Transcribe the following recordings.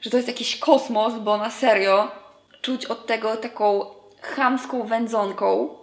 że to jest jakiś kosmos, bo na serio czuć od tego taką chamską wędzonką.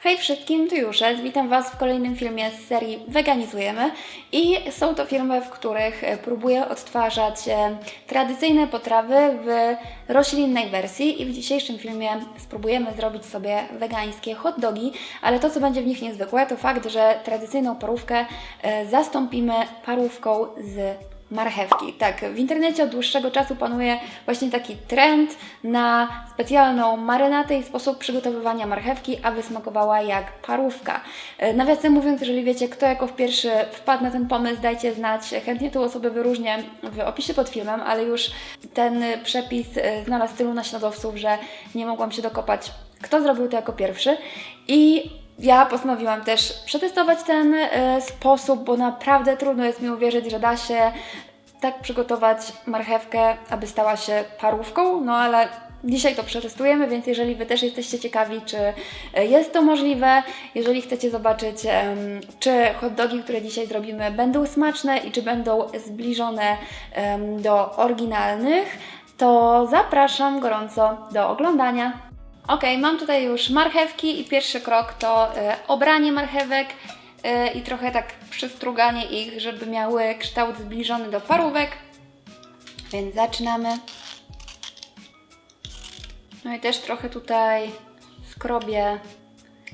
Hej wszystkim, tu Juszec. Witam Was w kolejnym filmie z serii Veganizujemy i są to filmy, w których e, próbuję odtwarzać e, tradycyjne potrawy w roślinnej wersji i w dzisiejszym filmie spróbujemy zrobić sobie wegańskie hot dogi, ale to co będzie w nich niezwykłe to fakt, że tradycyjną parówkę e, zastąpimy parówką z marchewki. Tak, w internecie od dłuższego czasu panuje właśnie taki trend na specjalną marynatę i sposób przygotowywania marchewki, aby smakowała jak parówka. E, Nawiasem mówiąc, jeżeli wiecie, kto jako pierwszy wpadł na ten pomysł, dajcie znać. Chętnie tą osobę wyróżnię w opisie pod filmem, ale już ten przepis e, znalazł tylu naśladowców, że nie mogłam się dokopać, kto zrobił to jako pierwszy. I ja postanowiłam też przetestować ten e, sposób, bo naprawdę trudno jest mi uwierzyć, że da się tak przygotować marchewkę, aby stała się parówką, no ale dzisiaj to przetestujemy, więc jeżeli Wy też jesteście ciekawi, czy e, jest to możliwe, jeżeli chcecie zobaczyć, em, czy hot dogi, które dzisiaj zrobimy, będą smaczne i czy będą zbliżone do oryginalnych, to zapraszam gorąco do oglądania. Ok, mam tutaj już marchewki i pierwszy krok to e, obranie marchewek e, i trochę tak przystruganie ich, żeby miały kształt zbliżony do parówek. Więc zaczynamy. No i też trochę tutaj skrobię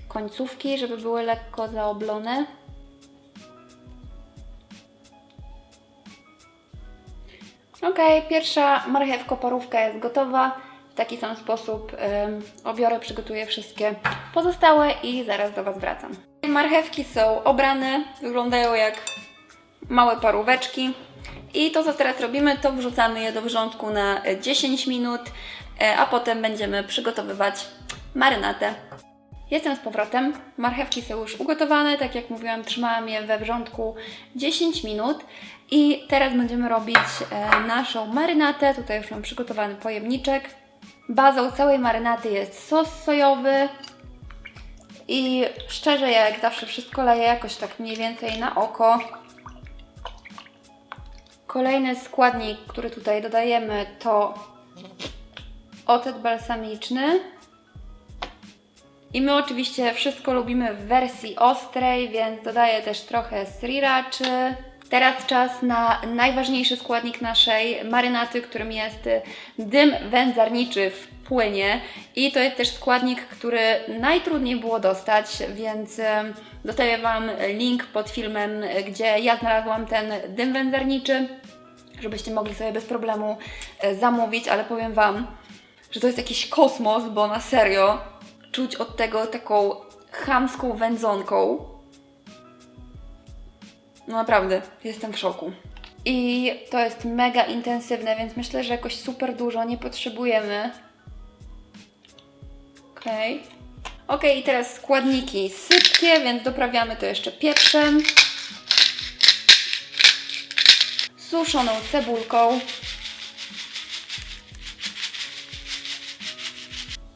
końcówki, żeby były lekko zaoblone. Ok, pierwsza marchewko-parówka jest gotowa. W taki sam sposób obiorę, przygotuję wszystkie pozostałe i zaraz do Was wracam. Marchewki są obrane, wyglądają jak małe paróweczki. I to, co teraz robimy, to wrzucamy je do wrzątku na e, 10 minut, e, a potem będziemy przygotowywać marynatę. Jestem z powrotem. Marchewki są już ugotowane. Tak jak mówiłam, trzymałam je we wrzątku 10 minut. I teraz będziemy robić e, naszą marynatę. Tutaj już mam przygotowany pojemniczek. Bazą całej marynaty jest sos sojowy. I szczerze, ja jak zawsze wszystko leję jakoś tak mniej więcej na oko. Kolejny składnik, który tutaj dodajemy, to ocet balsamiczny. I my oczywiście wszystko lubimy w wersji ostrej, więc dodaję też trochę sriraczy. Teraz czas na najważniejszy składnik naszej marynaty, którym jest dym wędzarniczy w płynie. I to jest też składnik, który najtrudniej było dostać, więc em, zostawię Wam link pod filmem, gdzie ja znalazłam ten dym wędzarniczy, żebyście mogli sobie bez problemu e, zamówić, ale powiem Wam, że to jest jakiś kosmos, bo na serio czuć od tego taką chamską wędzonką. No naprawdę, jestem w szoku. I to jest mega intensywne, więc myślę, że jakoś super dużo nie potrzebujemy. Okej. Okej, i teraz składniki sypkie, więc doprawiamy to jeszcze pieprzem. Suszoną cebulką.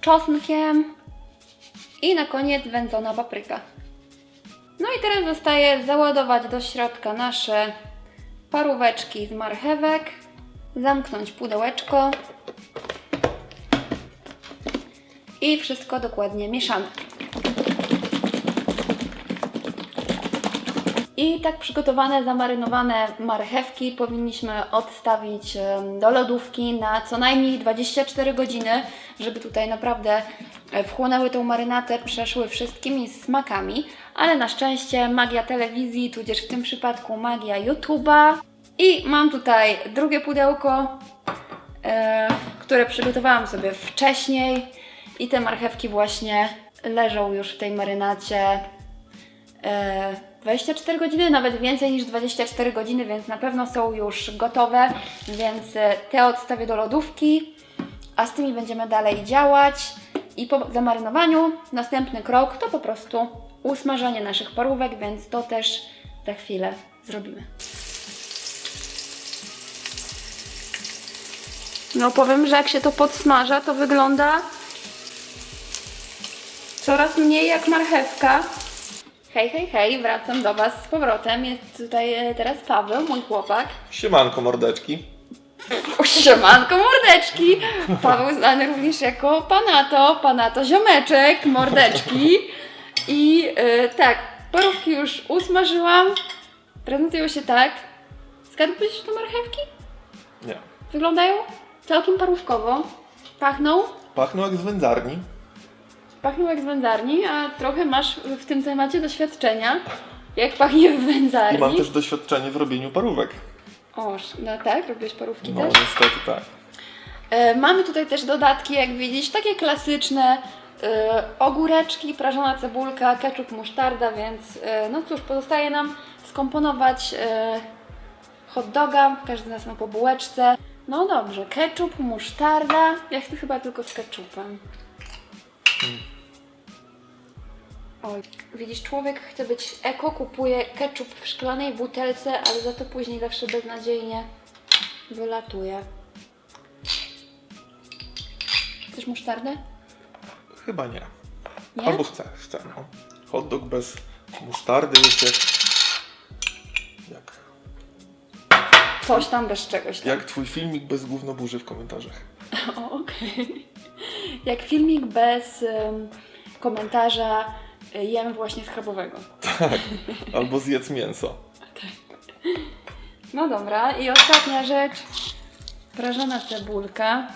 Czosnkiem. I na koniec wędzona papryka. No i teraz zostaje załadować do środka nasze paróweczki z marchewek, zamknąć pudełeczko i wszystko dokładnie mieszamy. I tak przygotowane, zamarynowane marchewki powinniśmy odstawić do lodówki na co najmniej 24 godziny, żeby tutaj naprawdę e, wchłonęły tą marynatę, przeszły wszystkimi smakami, ale na szczęście magia telewizji, tudzież w tym przypadku magia YouTube'a. I mam tutaj drugie pudełko, e, które przygotowałam sobie wcześniej i te marchewki właśnie leżą już w tej marynacie e, 24 godziny, nawet więcej niż 24 godziny, więc na pewno są już gotowe, więc e, te odstawię do lodówki, a z tymi będziemy dalej działać i po zamarynowaniu następny krok to po prostu usmażanie naszych parówek, więc to też za chwilę zrobimy. No powiem, że jak się to podsmaża, to wygląda coraz mniej jak marchewka. Hej, hej, hej, wracam do Was z powrotem. Jest tutaj e, teraz Paweł, mój chłopak. Siemanko mordeczki. Siemanko mordeczki! Paweł znany również jako Panato, Panato ziomeczek, mordeczki. I y, tak, parówki już usmażyłam. Prezentują się tak. Zgadłbyś to marchewki? Nie. Wyglądają całkiem parówkowo. Pachną. Pachną jak z wędzarni. Pachną jak z wędzarni, a trochę masz w tym temacie doświadczenia. Jak pachnie w wędzarni. I mam też doświadczenie w robieniu parówek. Oż, no tak, robisz parówki No też? niestety tak. E, mamy tutaj też dodatki, jak widzisz, takie klasyczne. E, ogóreczki, prażona cebulka, ketchup, musztarda, więc e, no cóż, pozostaje nam skomponować e, hot doga. Każdy z nas ma po bułeczce. No dobrze, ketchup, musztarda. Ja chcę chyba tylko z ketchupem. Oj, widzisz, człowiek chce być eko, kupuje ketchup w szklanej butelce, ale za to później zawsze beznadziejnie wylatuje. Chcesz musztardę? Chyba nie. Nie? Albo chcę, chcę. No. Hot dog bez musztardy jest jak... Jak, Coś tam bez czegoś tam. jak twój filmik bez gównoburzy w komentarzach. O, okej. Jak filmik bez em, komentarza jem właśnie schabowego. Albo zjedz mięso. No dobra, i ostatnia rzecz. Prażona cebulka.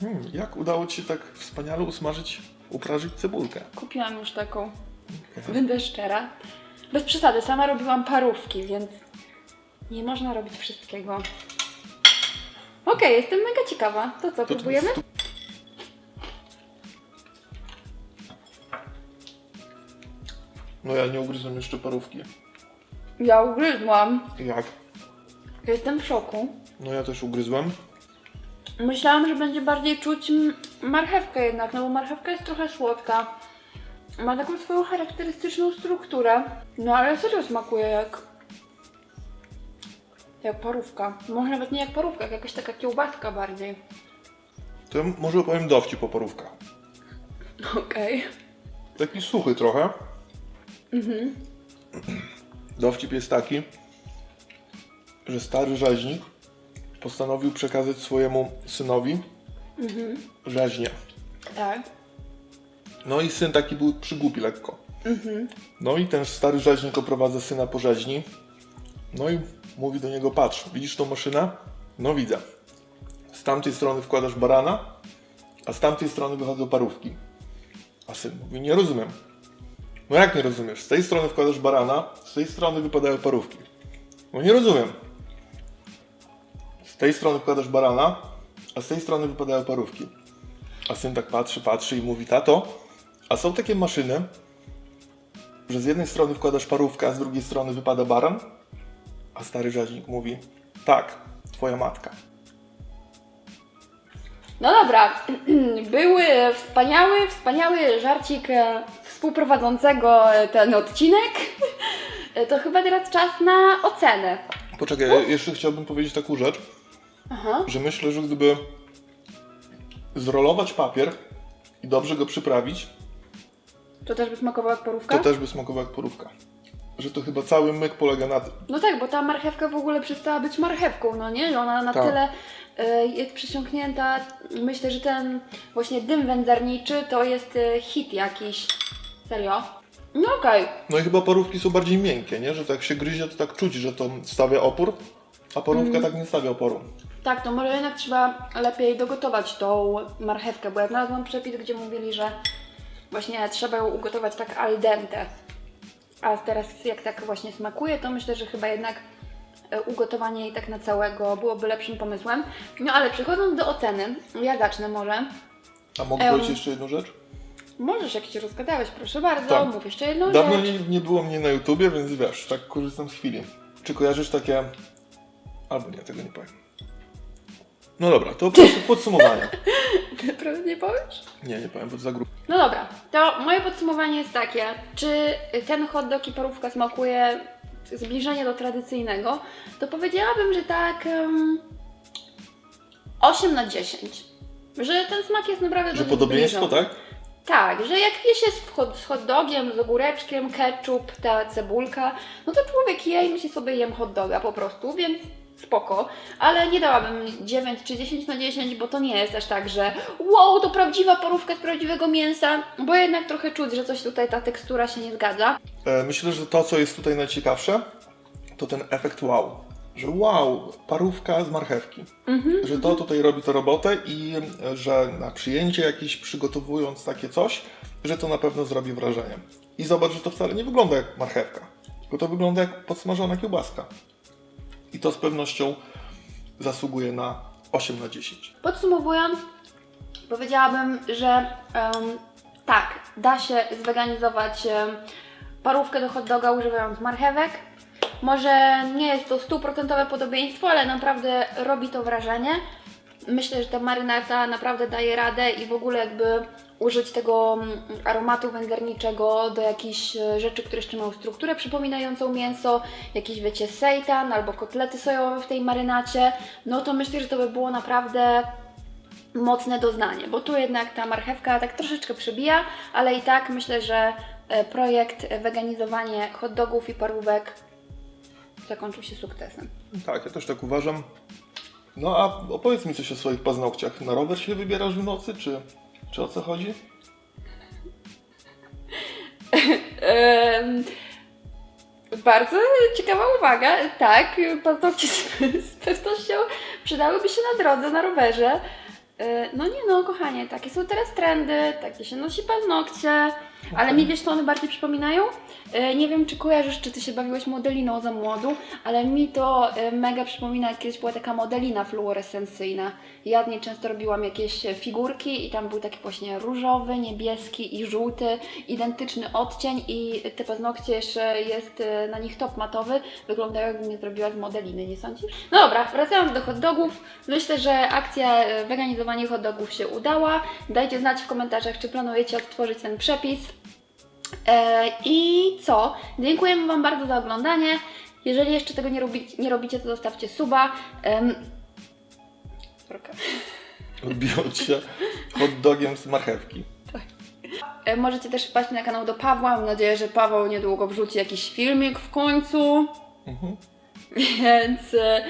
Hmm, jak udało Ci się tak wspaniale usmażyć, uprażyć cebulkę? Kupiłam już taką. Będę szczera. Bez przesady, sama robiłam parówki, więc nie można robić wszystkiego. Okej, jestem mega ciekawa. To co, próbujemy? No ja nie ugryzłem jeszcze parówki. Ja ugryzłam. Jak? Jestem w szoku. No ja też ugryzłem. Myślałam, że będzie bardziej czuć m- marchewkę jednak, no bo marchewka jest trochę słodka. Ma taką swoją charakterystyczną strukturę. No ale serio smakuje jak... Jak parówka. Może nawet nie jak parówka, jak jakaś taka kiełbaska bardziej. To ja może opowiem dowcip o parówkach. Okej. Taki suchy trochę. Dowcip jest taki, że stary rzeźnik postanowił przekazać swojemu synowi rzeźnię. Tak. No i syn taki był przygłupi lekko. No i ten stary rzeźnik oprowadza syna po rzeźni. No i mówi do niego, patrz, widzisz tą maszynę? No widzę. Z tamtej strony wkładasz barana, a z tamtej strony wychodzą parówki. A syn mówi, nie rozumiem. No jak nie rozumiesz? Z tej strony wkładasz barana, z tej strony wypadają parówki. No nie rozumiem. Z tej strony wkładasz barana, a z tej strony wypadają parówki. A syn tak patrzy, patrzy i mówi, tato, a są takie maszyny, że z jednej strony wkładasz parówkę, a z drugiej strony wypada baran? A stary rzeźnik mówi, tak, twoja matka. No dobra, był e, wspaniały, wspaniały żarcik e, współprowadzącego e, ten odcinek. E, To chyba teraz czas na ocenę. Poczekaj, ja jeszcze chciałbym powiedzieć taką rzecz, Aha. że myślę, że gdyby zrolować papier i dobrze go przyprawić, To też by smakowało jak parówka? to też by smakował jak porówka. Że to chyba cały myk polega na tym. No tak, bo ta marchewka w ogóle przestała być marchewką, no nie? Że ona na Tak. tyle e, jest przysiągnięta. Myślę, że ten właśnie dym wędzarniczy to jest e, hit jakiś. Serio? No okej. No i chyba parówki są bardziej miękkie, nie? Że tak się gryzie, to tak czuć, że to stawia opór, a parówka tak nie stawia oporu. Tak, to może jednak trzeba lepiej dogotować tą marchewkę, bo ja znalazłam przepis, gdzie mówili, że właśnie trzeba ją ugotować tak al dente. A teraz jak tak właśnie smakuje, to myślę, że chyba jednak e, ugotowanie jej tak na całego byłoby lepszym pomysłem. No ale przechodząc do oceny, ja zacznę może. A mogę Em. powiedzieć jeszcze jedną rzecz? Możesz, jak się rozgadałeś, proszę bardzo, Tak. mów jeszcze jedną Dawno rzecz. nie, nie było mnie na YouTubie, więc wiesz, tak korzystam z chwili. Czy kojarzysz takie... Albo nie, tego nie powiem. No dobra, to po prostu podsumowanie. Naprawdę nie powiesz? Nie, nie powiem, bo to za grubo. No dobra, to moje podsumowanie jest takie. Czy ten hot dog i parówka smakuje zbliżenie do tradycyjnego? To powiedziałabym, że tak um, 8 na 10. Że ten smak jest naprawdę Że podobieństwo, tak? Tak, że jak je się z hot, dogiem, z ogóreczkiem, ketchup, ta cebulka, no to człowiek je i myśli sobie jem hot doga po prostu, więc spoko, ale nie dałabym 9 czy 10 na 10, bo to nie jest aż tak, że wow, to prawdziwa parówka z prawdziwego mięsa, bo jednak trochę czuć, że coś tutaj ta tekstura się nie zgadza. E, Myślę, że to, co jest tutaj najciekawsze, to ten efekt wow. Że wow, parówka z marchewki. Że to tutaj robi tę robotę i że na przyjęcie jakieś przygotowując takie coś, że to na pewno zrobi wrażenie. I zobacz, że to wcale nie wygląda jak marchewka, tylko to wygląda jak podsmażona kiełbaska. I to z pewnością zasługuje na 8 na 10. Podsumowując, powiedziałabym, że em, tak, da się zweganizować em, parówkę do hot doga używając marchewek. Może nie jest to stuprocentowe podobieństwo, ale naprawdę robi to wrażenie. Myślę, że ta marynata naprawdę daje radę i w ogóle jakby użyć tego mm, aromatu wędgarniczego do jakichś e, rzeczy, które jeszcze mają strukturę przypominającą mięso, jakieś wiecie seitan albo kotlety sojowe w tej marynacie, no to myślę, że to by było naprawdę mocne doznanie, bo tu jednak ta marchewka tak troszeczkę przebija, ale i tak myślę, że e, projekt e, weganizowanie hot dogów i parówek zakończył się sukcesem. Tak, ja też tak uważam. No a opowiedz mi coś o swoich paznokciach. Na rower się wybierasz w nocy, czy, czy o co chodzi? Bardzo ciekawa uwaga. Tak, paznokcie z, z pewnością przydałyby się na drodze, na rowerze. E, No nie no, kochanie, takie są teraz trendy, takie się nosi paznokcie, ale mi wiesz, co one bardziej przypominają? E, Nie wiem, czy kojarzysz, czy ty się bawiłeś modeliną za młodu, ale mi to e, mega przypomina, jak kiedyś była taka modelina fluorescencyjna. Ja z niej często robiłam jakieś e, figurki i tam był taki właśnie różowy, niebieski i żółty, identyczny odcień i te paznokcie jeszcze jest e, na nich top matowy. Wyglądają jakbym je zrobiła z modeliny, nie sądzisz? No dobra, wracając do hot dogów. Myślę, że akcja e, weganizowania hot dogów się udała. Dajcie znać w komentarzach, czy planujecie odtworzyć ten przepis. E, I co? Dziękujemy Wam bardzo za oglądanie. Jeżeli jeszcze tego nie, robi, nie robicie, to zostawcie suba. Odbiją się hot dogiem z marchewki. E, Możecie też wpaść na kanał do Pawła. Mam nadzieję, że Paweł niedługo wrzuci jakiś filmik w końcu. Mhm. Więc e,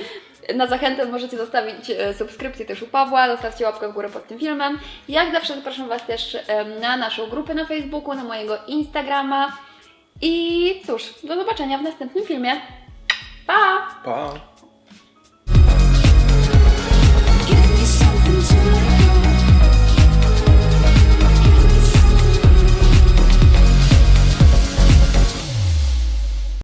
na zachętę możecie zostawić e, subskrypcję też u Pawła, zostawcie łapkę w górę pod tym filmem. Jak zawsze zapraszam Was też em, na naszą grupę na Facebooku, na mojego Instagrama. I cóż, do zobaczenia w następnym filmie. Pa! Pa!